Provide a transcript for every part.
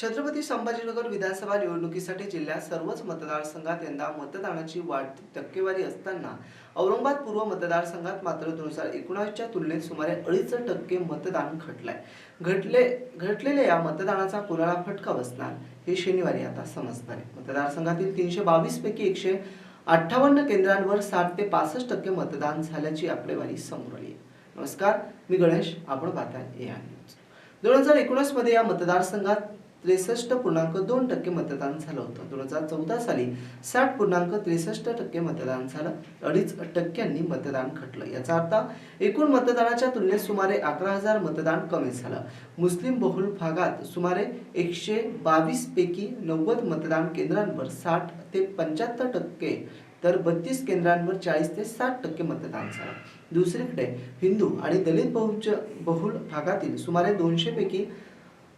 छत्रपती संभाजीनगर विधानसभा निवडणुकीसाठी जिल्ह्यात सर्वच मतदारसंघात यंदा मतदानाची वाढती टक्केवारी असताना औरंगाबाद पूर्व मतदारसंघात मात्र दोन हजार एकोणावीसच्या तुलनेत सुमारे अडीच टक्के मतदान घटलंय. घटले घटलेल्या या मतदानाचा कोणाला फटका बसणार हे शनिवारी आता समजणार आहे मतदारसंघातील तीनशे बावीस पैकी एकशे अठ्ठावन्न केंद्रांवर साठ ते पासष्ट टक्के मतदान झाल्याची आकडेवारी समोर आली आहे. नमस्कार मी गणेश आपण पाहता ए आय न्यूज दोन हजार एकोणीसमध्ये या मतदारसंघात त्रेसष्ट पूर्णांक दोन टक्के मतदान झालं होतं. दोन हजार चौदा साली साठ पूर्णांक त्रेसष्ट टक्के मतदान झालं. अडीच टक्क्यांनी मतदान घटलं याचा अर्थ एकूण मतदानाच्या तुलनेत सुमारे अकरा हजार मतदान कमी झालं. मुस्लिम बहुल भागात सुमारे एकशे बावीस पैकी नव्वद मतदान केंद्रांवर साठ ते पंच्याहत्तर टक्के तर बत्तीस केंद्रांवर चाळीस ते साठ टक्के मतदान झालं. दुसरीकडे हिंदू आणि दलित बहुच बहुल भागातील सुमारे दोनशे पैकी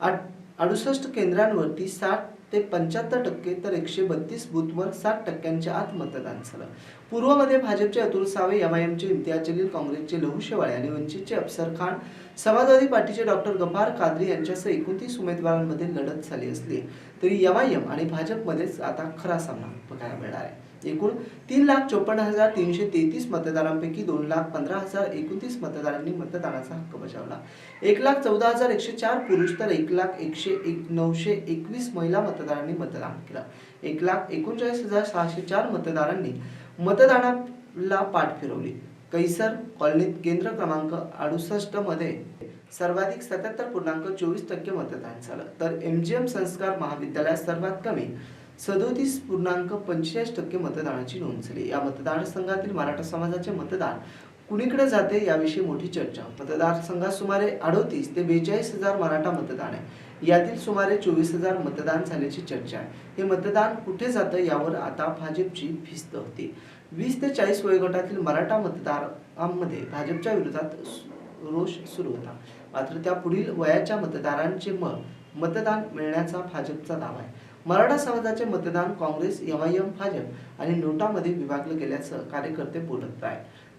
आठ अडुसष्ट केंद्रांवरती साठ ते पंच्याहत्तर टक्के तर एकशे बत्तीस बूथवर साठ टक्क्यांच्या आत मतदान झालं. पूर्वमध्ये भाजपचे अतुल सावे एमआयएमचे इम्तियाज जलील काँग्रेसचे लहू शेवाळे आणि वंचितचे अफसर खान समाजवादी पार्टीचे डॉक्टर गफार कादरी यांच्यासह एकोणतीस उमेदवारांमध्ये लढत झाली असली तरी एमआयएम आणि भाजपमध्येच आता खरा सामना बघायला मिळणार आहे. एकूण तीन लाख चोपन्न हजार तीनशे तेहतीस मतदारांपैकी दोन लाख पंधरा हजार एकोणतीस मतदारांनी मतदानाचा हक्क बजावला. एक लाख चौदा हजार एकशे चार पुरुष तर एक लाख एकशे एक नऊशे एकवीस महिला मतदारांनी मतदान केलं. एक लाख एकोणचाळीस हजार सहाशे चार मतदारांनी मतदानाला पाठ फिरवली. कैसर कॉलनीत केंद्र क्रमांक अडुसष्टमध्ये सर्वाधिक सत्याहत्तर पूर्णांक चोवीस टक्के मतदान झालं. तर एमजीएम संस्कार महाविद्यालयात सर्वात कमी सदोतीस पूर्णांक पंचेचाळीस टक्के मतदानाची नोंद झाली. या मतदारसंघातील मराठा समाजाचे मतदान कुणीकडे जाते याविषयी मोठी चर्चा. मतदारसंघात सुमारे अडोतीस ते बेचाळीस हजार मराठा मतदान आहे. यातील सुमारे चोवीस हजार मतदान झाल्याची चर्चा आहे. हे मतदान कुठे जातं यावर आता भाजपची भिस्त होती. वीस ते चाळीस वयोगटातील मराठा मतदारांमध्ये भाजपच्या विरोधात रोष सुरू होता. मात्र त्या पुढील वयाच्या मतदारांचे मत मतदान मिळण्याचा भाजपचा दावा आहे. मराठा समाजाचे मतदान काँग्रेस एमआयएम भाजप आणि नोटामध्ये विभागलं गेल्याचं कार्यकर्ते बोलत आहे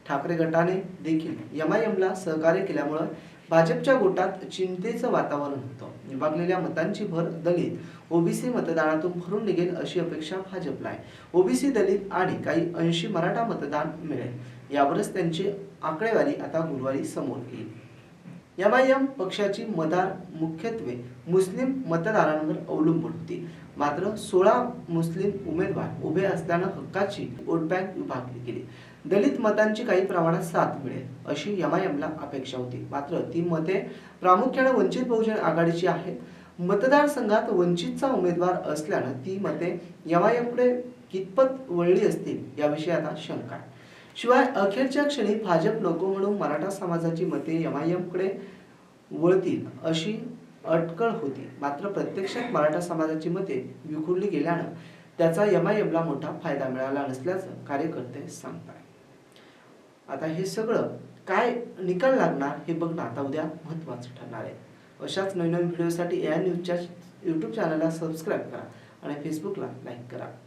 ठाकरे गटाने देखील एमआयएमला सहकार्य केल्यामुळं भाजपच्या गोटात चिंतेचं वातावरण होतं. विभागलेल्या मतांची भर दलित ओबीसी मतदानातून भरून निघेल अशी अपेक्षा भाजपला आहे. ओबीसी दलित आणि काही ऐंशी मराठा मतदान मिळेल. यावरच त्यांची आकडेवारी आता गुरुवारी समोर येईल. एमआयएम पक्षाची मदार मुख्यत्वे मुस्लिम मतदारांवर अवलंबून होती. मात्र सोळा मुस्लिम उमेदवार उभे असल्यानं हक्काची वोट बँक विभागली गेली दलित मतांची काही प्रमाणात साथ मिळेल अशी यमायमला अपेक्षा होती. मात्र ती मते प्रामुख्याने वंचित बहुजन आघाडीची आहेत. मतदारसंघात वंचितचा उमेदवार असल्यानं ती मते एमआयएमकडे कितपत वळली असतील याविषयी आता शंका आहे. शिवाय अखेरच्या क्षणी भाजप नको म्हणून मराठा समाजाची मते एमआयएमकडे वळतील अशी अटकळ होती. मात्र प्रत्यक्षात मराठा समाजाची मते विखुरली गेल्यानं त्याचा एमआयएमला मोठा फायदा मिळाला नसल्याचं कार्यकर्ते सांगतात आता हे सगळं काय निकाल लागणार हे बघणं आता उद्या महत्त्वाचं ठरणार आहे. अशाच नवीन नवीन व्हिडिओसाठी या न्यूजच्या यूट्यूब चॅनलला सबस्क्राईब करा आणि फेसबुकला लाईक करा.